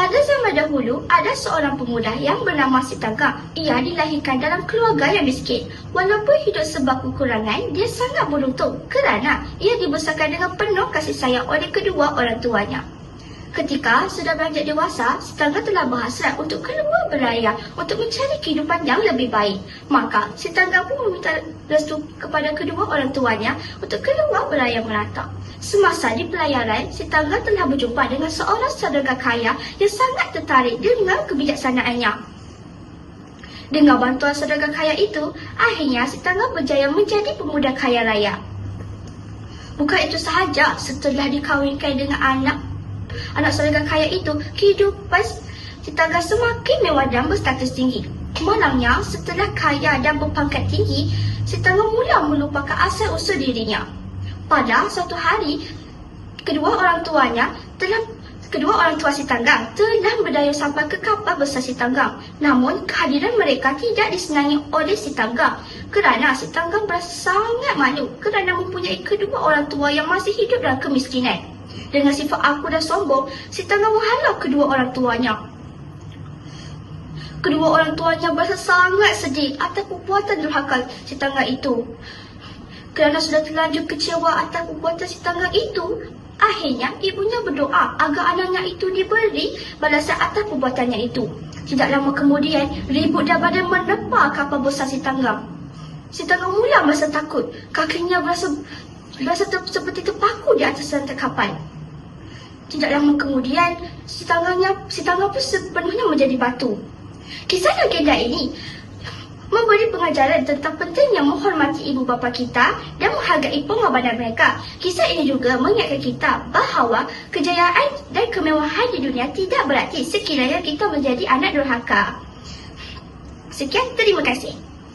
Pada zaman dahulu, ada seorang pemuda yang bernama Sitanggang. Ia dilahirkan dalam keluarga yang miskin. Walaupun hidup sebab kekurangan, dia sangat beruntung kerana ia dibesarkan dengan penuh kasih sayang oleh kedua orang tuanya. Ketika sudah beranjak dewasa, Sitanggang telah berhasrat untuk keluar berlayar untuk mencari kehidupan yang lebih baik. Maka, Sitanggang pun meminta restu kepada kedua orang tuanya untuk keluar berlayar merantau. Semasa di pelayaran, Sitanggang telah berjumpa dengan seorang saudara kaya yang sangat tertarik dengan kebijaksanaannya. Dengan bantuan saudara kaya itu, akhirnya Sitanggang berjaya menjadi pemuda kaya raya. Bukan itu sahaja, setelah dikawinkan dengan anak anak saudara kaya itu, kehidupan Sitanggang semakin mewah dan berstatus tinggi. Malangnya, setelah kaya dan berpangkat tinggi, Sitanggang mula melupakan asal usul dirinya. Pada suatu hari, kedua orang tuanya telah kedua orang tua Sitanggang telah berdaya sampai ke kapal besar Sitanggang. Namun, kehadiran mereka tidak disenangi oleh Sitanggang kerana Sitanggang berasa sangat malu kerana mempunyai kedua orang tua yang masih hidup dalam kemiskinan. Dengan sifat aku dan sombong, Sitanggang menghalau kedua orang tuanya. Kedua orang tuanya berasa sangat sedih atas perbuatan durhaka Sitanggang itu. Kerana sudah terlanjur kecewa atas perbuatan Sitanggang itu, akhirnya ibunya berdoa agar anaknya itu diberi balasan atas perbuatannya itu. Tidak lama kemudian, ribut dan badan menepa kapal besar Sitanggang. Sitanggang mula merasa takut. Kakinya berasa berasa ter, seperti terpaku di atas rantai kapal. Tidak lama kemudian, si tangannya si tangan pun sepenuhnya menjadi batu. Kisah legenda ini memberi pengajaran tentang pentingnya menghormati ibu bapa kita dan menghargai pengorbanan mereka. Kisah ini juga mengingatkan kita bahawa kejayaan dan kemewahan di dunia tidak berarti sekiranya kita menjadi anak durhaka. Sekian, terima kasih.